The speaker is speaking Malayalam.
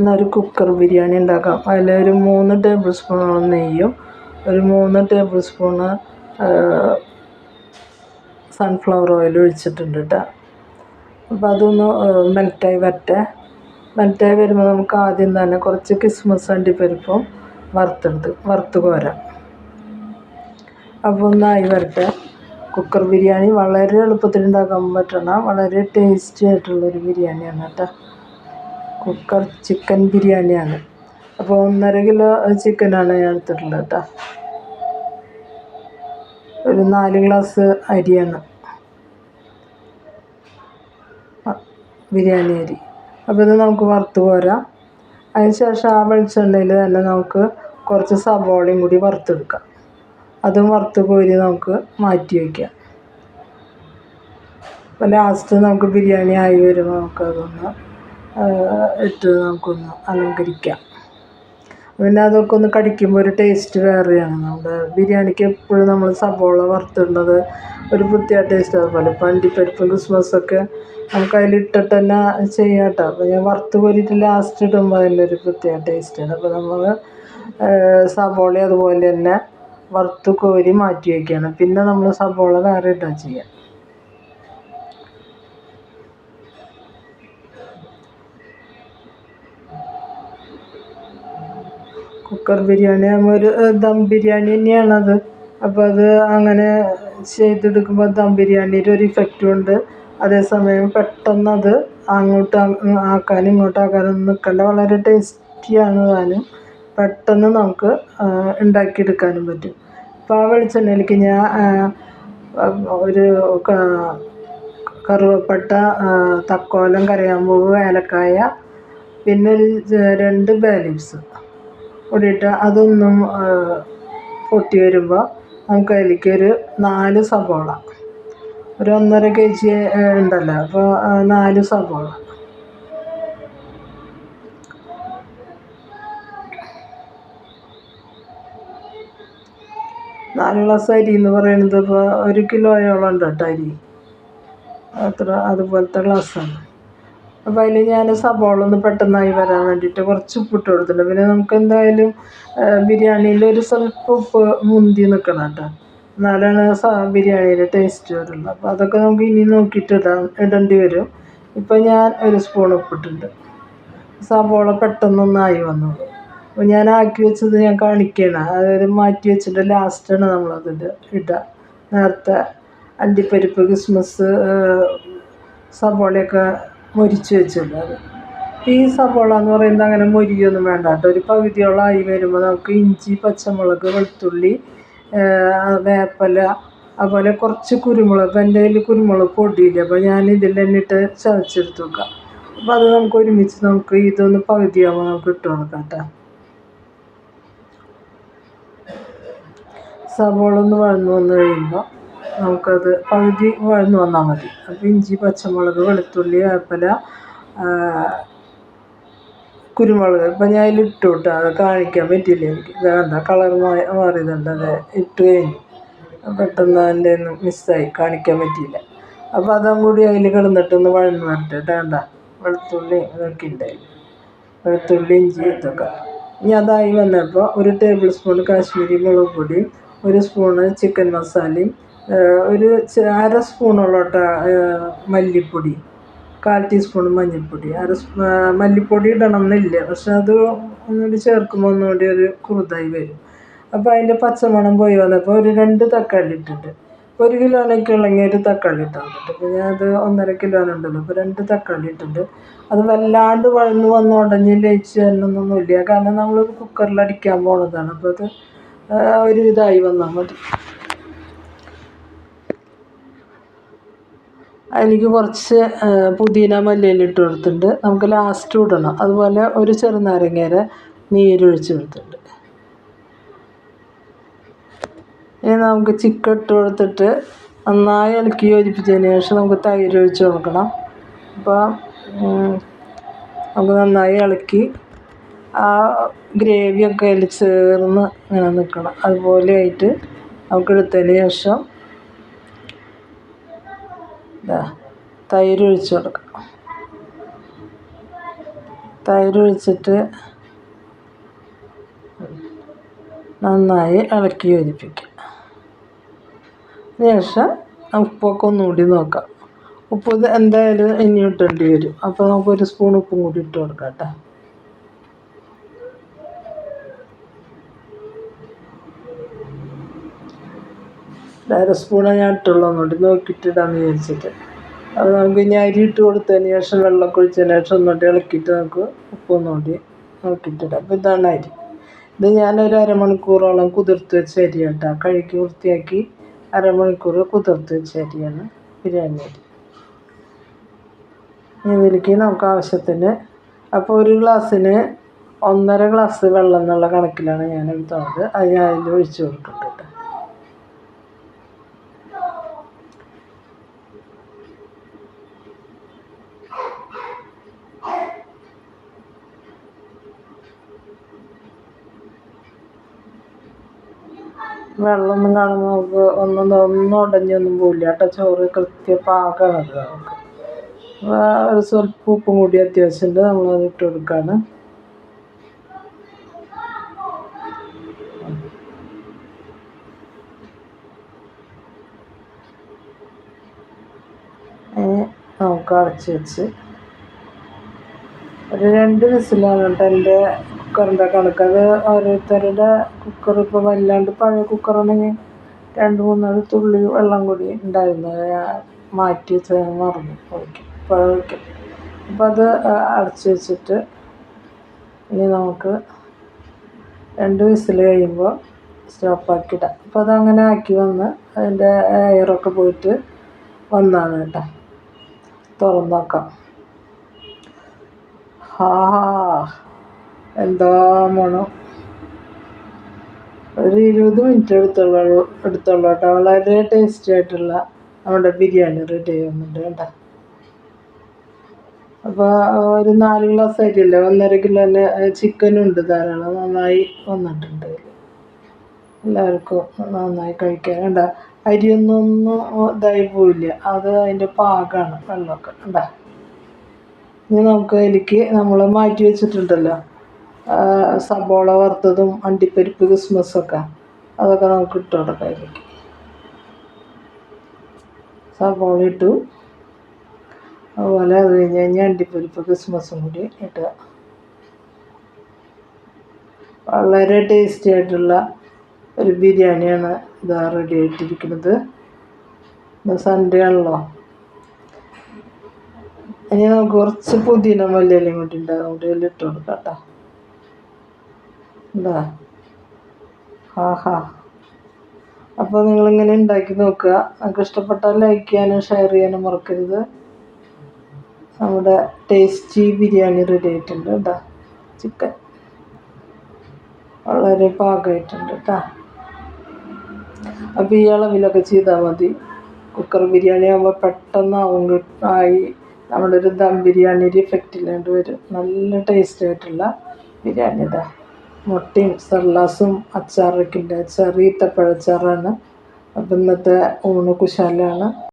എന്നൊരു കുക്കർ ബിരിയാണി ഉണ്ടാക്കാം. അതിലൊരു മൂന്ന് ടേബിൾ സ്പൂണോളം നെയ്യും ഒരു മൂന്ന് ടേബിൾ സ്പൂണ് സൺഫ്ലവർ ഓയിൽ ഒഴിച്ചിട്ടുണ്ട് കേട്ടോ അപ്പോൾ അതൊന്ന് മെൽറ്റായി വരട്ടെ. മെൽറ്റായി വരുമ്പോൾ നമുക്ക് ആദ്യം തന്നെ കുറച്ച് കിസ്മസ് അണ്ടിപ്പരിപ്പും വറുത്തെടുത്ത് വറുത്ത് കോരാം. അപ്പോൾ ഒന്നായി വരട്ടെ. കുക്കർ ബിരിയാണി വളരെ എളുപ്പത്തിൽ ഉണ്ടാക്കാൻ പറ്റണ വളരെ ടേസ്റ്റി ആയിട്ടുള്ളൊരു ബിരിയാണിയാണ് കേട്ടോ കുക്കർ ചിക്കൻ ബിരിയാണിയാണ്. അപ്പോൾ ഒന്നര കിലോ ചിക്കനാണ് ഞാൻ എടുത്തിട്ടുള്ളത് കേട്ടോ. ഒരു നാല് ഗ്ലാസ് അരിയാണ്. ബിരിയാണി അരി. അപ്പോൾ ഇത് നമുക്ക് വറുത്ത് പോരാം. അതിന് ശേഷം ആ വെളിച്ചെണ്ണയിൽ തന്നെ നമുക്ക് കുറച്ച് സവോളയും കൂടി വറുത്തെടുക്കാം. അതും വറുത്ത് കോരി നമുക്ക് മാറ്റി വയ്ക്കാം. അപ്പോൾ ലാസ്റ്റ് നമുക്ക് ബിരിയാണി ആയി വരുമ്പോൾ നമുക്കതൊന്ന് ഇട്ട് നമുക്കൊന്ന് അലങ്കരിക്കാം. പിന്നെ അതൊക്കെ ഒന്ന് കടിക്കുമ്പോൾ ഒരു ടേസ്റ്റ് വേറെയാണ്. നമ്മുടെ ബിരിയാണിക്ക് എപ്പോഴും നമ്മൾ സവോള വറുത്തിടുന്നത് ഒരു പ്രത്യേക ടേസ്റ്റ് അതുപോലെ ഇപ്പം അണ്ടിപ്പരിപ്പും ക്രിസ്മസൊക്കെ നമുക്ക് അതിലിട്ടിട്ട് തന്നെ ചെയ്യാം കേട്ടോ. അപ്പോൾ ഞാൻ വറുത്ത് കോരിയിട്ട് ലാസ്റ്റ് ഇടുമ്പോൾ അതിന്റെ ഒരു പ്രത്യേക ടേസ്റ്റാണ് അപ്പോൾ നമ്മൾ സവോള അതുപോലെ തന്നെ വറുത്ത് കോരി മാറ്റി വയ്ക്കുകയാണ് പിന്നെ നമ്മൾ സവോള വേറെ ഇടുക ചെയ്യുക ബിരിയാണി ആകുമ്പോൾ ഒരു ദം ബിരിയാണി തന്നെയാണത്. അപ്പോൾ അത് അങ്ങനെ ചെയ്തെടുക്കുമ്പോൾ ദം ബിരിയാണിയുടെ ഒരു ഇഫക്റ്റും ഉണ്ട്. അതേസമയം പെട്ടെന്ന് അത് അങ്ങോട്ട് ആക്കാനും ഇങ്ങോട്ട് ആക്കാനും നിൽക്കേണ്ട. വളരെ ടേസ്റ്റിയാണ് താനും. പെട്ടെന്ന് നമുക്ക് ഉണ്ടാക്കിയെടുക്കാനും പറ്റും. അപ്പോൾ ആ വെളിച്ചെണ്ണയിലേക്ക് ഞാൻ ഒരു കറുവപ്പട്ട തക്കോലം കരയാമ്പൂവ് ഏലക്കായ പിന്നെ ഒരു രണ്ട് ബേ ലീവ്സ്. കൂടിയിട്ട് അതൊന്നും പൊട്ടി വരുമ്പോൾ നമുക്ക് അതിലേക്ക് ഒരു നാല് സവാള. ഒരു ഒന്നര കെ ജി ഉണ്ടല്ലോ. അപ്പോൾ നാല് സവാള. നാല് ഗ്ലാസ് അരി എന്ന് പറയുന്നത് ഇപ്പോൾ ഒരു കിലോയോളം ഉണ്ട് കേട്ടോ അരി? അത്ര അതുപോലത്തെ ഗ്ലാസ്സാണ്. അപ്പോൾ അതിൽ ഞാൻ സബോള ഒന്ന് പെട്ടെന്നായി വരാൻ വേണ്ടിയിട്ട് കുറച്ച് ഉപ്പിട്ട് കൊടുത്തിട്ടുണ്ട്. പിന്നെ നമുക്ക് എന്തായാലും ബിരിയാണിയിൽ ഒരു സ്വല്പം ഉപ്പ് മുന്തി നിൽക്കണം കേട്ടോ എന്നാലാണ് ബിരിയാണിയുടെ ടേസ്റ്റ് വരുള്ളൂ അപ്പോൾ അതൊക്കെ നമുക്ക് ഇനി നോക്കിയിട്ട് ഇടാൻ ഇടേണ്ടി വരും. ഇപ്പം ഞാൻ ഒരു സ്പൂൺ ഉപ്പിട്ടുണ്ട്. സബോള പെട്ടെന്നൊന്നായി വന്നു. അപ്പോൾ ഞാൻ ആക്കി വെച്ചത് ഞാൻ കാണിക്കണം. അതായത് മാറ്റി വെച്ചിട്ട് ലാസ്റ്റാണ് നമ്മളത് ഇടുക നേരത്തെ അണ്ടിപ്പരിപ്പ് കിസ്മസ് സവോളയൊക്കെ മൊരിച്ച് വെച്ചല്ലോ അത് ഈ സവോള എന്ന് പറയുന്നത് അങ്ങനെ മൊരിയൊന്നും വേണ്ട കേട്ടോ. ഒരു പകുതിയോളം ആയി വരുമ്പോൾ നമുക്ക് ഇഞ്ചി പച്ചമുളക് വെളുത്തുള്ളി വേപ്പല അതുപോലെ കുറച്ച് കുരുമുളക്. എന്റെ കയ്യിൽ കുരുമുളക് പൊടിയില്ല. അപ്പോൾ ഞാൻ ഇതിൽ തന്നെ ഇട്ട് ചതച്ചെടുത്ത് അപ്പോൾ അത് നമുക്ക് ഒരുമിച്ച് നമുക്ക് ഇതൊന്ന് പകുതിയാകുമ്പോൾ നമുക്ക് ഇട്ട് കൊടുക്കാം കേട്ടോ. സവോള ഒന്ന് വളർന്നു വന്ന് കഴിയുമ്പോൾ നമുക്കത് പകുതി വഴന്ന് വന്നാൽ മതി. അപ്പോൾ ഇഞ്ചി പച്ചമുളക് വെളുത്തുള്ളി വേപ്പില കുരുമുളക് ഇപ്പം ഞാൻ അതിൽ ഇട്ടു കേട്ടോ. അത് കാണിക്കാൻ പറ്റിയില്ല എനിക്ക്. വേണ്ട കളർ മാറി മാറിയതുണ്ട്. അത് ഇട്ട് കഴിഞ്ഞു. പെട്ടെന്ന് അതിന്റെ ഒന്ന് മിസ്സായി. കാണിക്കാൻ പറ്റിയില്ല. അപ്പോൾ അതും കൂടി അതിൽ കിടന്നിട്ടൊന്ന് വഴന്ന് വരട്ടെ വേണ്ട വെളുത്തുള്ളി ഇതൊക്കെ ഉണ്ടായി വെളുത്തുള്ളി ഇഞ്ചി ഇതൊക്കെ. ഇനി അതായി വന്നപ്പോൾ ഒരു ടേബിൾ സ്പൂൺ കാശ്മീരി മുളക് പൊടിയും ഒരു സ്പൂണ് ചിക്കൻ മസാലയും ഒരു അര സ്പൂണോളം ഇട്ട മല്ലിപ്പൊടി. കാൽ ടീസ്പൂൺ മഞ്ഞൾപ്പൊടി. അര മല്ലിപ്പൊടി ഇടണം എന്നില്ല പക്ഷെ അത് ഒന്നുകൂടി ചേർക്കുമ്പോൾ ഒന്നുകൂടി ഒരു കുറുതായി വരും. അപ്പോൾ അതിന്റെ പച്ചമണം പോയി വന്നപ്പോൾ ഒരു രണ്ട് തക്കാളി ഇട്ടിട്ട് ഒരു കിലോനൊക്കെ ഉള്ളെങ്കിൽ ഒരു തക്കാളി ഇട്ടാൽ മതി. അപ്പോൾ ഞാനത് ഒന്നര കിലോനുണ്ടല്ലോ അപ്പോൾ രണ്ട് തക്കാളി ഇട്ടിട്ട് അത് വല്ലാണ്ട് വഴന്ന് വന്ന് ഉടഞ്ഞ് ലയിച്ച് തന്നൊന്നുമില്ല കാരണം നമ്മൾ കുക്കറിൽ അടിക്കാൻ പോണതാണ്. അപ്പോൾ അത് ഒരു ഇതായി വന്നാൽ മതി. അതിലേക്ക് കുറച്ച് പുതിന മല്ലിയില ഇട്ട് കൊടുത്തിട്ടുണ്ട്. നമുക്ക് ലാസ്റ്റ് ഇടണം. അതുപോലെ ഒരു ചെറുനാരങ്ങയുടെ നീരൊഴിച്ച് കൊടുത്തിട്ടുണ്ട്. ഇനി നമുക്ക് ചിക്കൻ ഇട്ട് കൊടുത്തിട്ട് നന്നായി ഇളക്കി യോജിപ്പിച്ചതിന് ശേഷം നമുക്ക് തൈര് ഒഴിച്ച് കൊടുക്കണം. അപ്പോൾ നമുക്ക് നന്നായി ഇളക്കി ആ ഗ്രേവിയൊക്കെ അതിൽ ചേർന്ന് ഇങ്ങനെ നിൽക്കണം അതുപോലെ ആയിട്ട് നമുക്ക് എടുത്തതിന് ശേഷം തൈര് ഒഴിച്ച് കൊടുക്കാം. തൈര് ഒഴിച്ചിട്ട് നന്നായി ഇളക്കി യോജിപ്പിക്കുക. ശേഷം ഉപ്പൊക്കെ ഒന്നുകൂടി നോക്കാം. ഉപ്പ് എന്തായാലും ഇനി ഇട്ടേണ്ടി വരും. അപ്പോൾ നമുക്കൊരു സ്പൂൺ ഉപ്പും കൂടി ഇട്ട് കൊടുക്കാം കേട്ടോ. അര സ്പൂണാണ് ഞാൻ ഇട്ടുള്ളൂ ഒന്നുകൂടി നോക്കിയിട്ട് ഇടാമെന്ന് വിചാരിച്ചിട്ട്. അത് നമുക്ക് ഇനി അരി ഇട്ട് കൊടുത്തതിന് ശേഷം വെള്ളമൊക്കെ ഒഴിച്ചതിന് ശേഷം ഒന്നുകൊണ്ട് ഇളക്കിയിട്ട് നമുക്ക് ഉപ്പൊന്നുകൂടി നോക്കിയിട്ടിടാം. അപ്പോൾ ഇതാണ് അരി. ഇത് ഞാനൊരു അരമണിക്കൂറോളം കുതിർത്ത് വെച്ച അരി കേട്ടോ കഴുകി വൃത്തിയാക്കി അരമണിക്കൂർ കുതിർത്ത് വെച്ച അരിയാണ് ബിരിയാണി അരി. ഇതിലേക്ക് നമുക്ക് ആവശ്യത്തിന് അപ്പോൾ ഒരു ഗ്ലാസ്സിന് ഒന്നര ഗ്ലാസ് വെള്ളം എന്നുള്ള കണക്കിലാണ് ഞാൻ എടുത്തത് അത് ഞാൻ അതിൽ ഒഴിച്ച് കൊടുക്കുന്നുണ്ട് കേട്ടോ വെള്ളമൊന്നും കാണുമ്പോൾ നമുക്ക് ഒന്നും ഒന്നും ഉടഞ്ഞൊന്നും പോവില്ല. കേട്ടോ ചോറ് കൃത്യ പാകമാണത് നമുക്ക്. ഒരു സ്വല്പം ഉപ്പും കൂടി അത്യാവശ്യമുണ്ട് നമ്മളത് ഇട്ട് കൊടുക്കുകയാണ് നമുക്ക് അടച്ച് വെച്ച്. ഒരു രണ്ട് വിസിലാണ് കേട്ടോ എന്റെ കുക്കറിന്റെ കണക്ക്. അത് ഓരോരുത്തരുടെ കുക്കർ ഇപ്പോൾ വല്ലാണ്ട് പഴയ കുക്കറാണെങ്കിൽ രണ്ട് മൂന്നാൽ തുള്ളി വെള്ളം കൂടി ഉണ്ടായിരുന്നു. മാറ്റി വെച്ച് മറന്നു. ഒഴിക്കും. ഇപ്പോൾ അത് അടച്ച് വെച്ചിട്ട് ഇനി നമുക്ക് രണ്ട് വിസിൽ കഴിയുമ്പോൾ സ്റ്റോപ്പാക്കി ഇടാം. അപ്പോൾ അതങ്ങനെ ആക്കി വന്ന് അതിന്റെ എയറൊക്കെ പോയിട്ട് വന്നാണ് കേട്ടോ. തുറന്നു നോക്കാം ഹാ. എന്താ മണം ഒരു ഇരുപത് മിനിറ്റ് എടുത്തുള്ള എടുത്തുള്ളൂ കേട്ടോ വളരെ ടേസ്റ്റി ആയിട്ടുള്ള നമ്മുടെ ബിരിയാണി റെഡി ആവുന്നുണ്ട് കേട്ടോ. അപ്പോൾ ഒരു നാല് ഗ്ലാസ് അരിയല്ലേ ഒന്നര കിലോന് ചിക്കനും ഉണ്ട് ധാരാളം. നന്നായി വന്നിട്ടുണ്ട്. എല്ലാവർക്കും നന്നായി കഴിക്കാൻ. കണ്ട? അരിയൊന്നും ഇതായി പോയില്ല. അത് അതിന്റെ പാകമാണ് വെള്ളമൊക്കെ. ഉണ്ടാ ഇനി നമുക്ക് അതിലേക്ക് നമ്മൾ മാറ്റി വെച്ചിട്ടുണ്ടല്ലോ. സബോള വറുത്തതും അണ്ടിപ്പരിപ്പ് ക്രിസ്മസൊക്കെ അതൊക്കെ നമുക്ക് ഇട്ട് കൊടുക്കാം സബോള ഇട്ടു. അതുപോലെ അത് കഴിഞ്ഞ് കഴിഞ്ഞാൽ അണ്ടിപ്പരിപ്പ് ക്രിസ്മസും കൂടി ഇട്ടുക വളരെ ടേസ്റ്റി ആയിട്ടുള്ള ഒരു ബിരിയാണിയാണ് ഇതാ റെഡി ആയിട്ടിരിക്കുന്നത്. സൺഡേ ആണല്ലോ. ഇനി നമുക്ക് കുറച്ച് പുതിന മല്ലിയിലും കൂടി ഉണ്ട്. അതുകൊണ്ട് കേട്ടോ. എന്താ ഹാ ഹാ അപ്പോൾ നിങ്ങളിങ്ങനെ ഉണ്ടാക്കി നോക്കുക. നിങ്ങൾക്ക് ഇഷ്ടപ്പെട്ടാൽ ലൈക്ക് ചെയ്യാനും ഷെയർ ചെയ്യാനും മറക്കരുത്. നമ്മുടെ ടേസ്റ്റി ബിരിയാണി റെഡി ആയിട്ടുണ്ട് കേട്ടോ. ചിക്കൻ വളരെ പാകമായിട്ടുണ്ട് കേട്ടോ. അപ്പോൾ ഈ അളവിലൊക്കെ ചെയ്താൽ മതി. കുക്കർ ബിരിയാണി ആകുമ്പോൾ പെട്ടെന്നാവും ആയി. നമ്മുടെ ഒരു ദം ബിരിയാണി ഒരു എഫക്റ്റ് ഇല്ലാണ്ട് വരും. നല്ല ടേസ്റ്റ് ആയിട്ടുള്ള ബിരിയാണി ഇതാ. മുട്ടയും സർലാസും അച്ചാറൊക്കെ ഉണ്ട്. അച്ചാർ ഈത്തപ്പഴച്ചാറാണ് അപ്പം ഇന്നത്തെ ഊണ് കുശാലാണ്.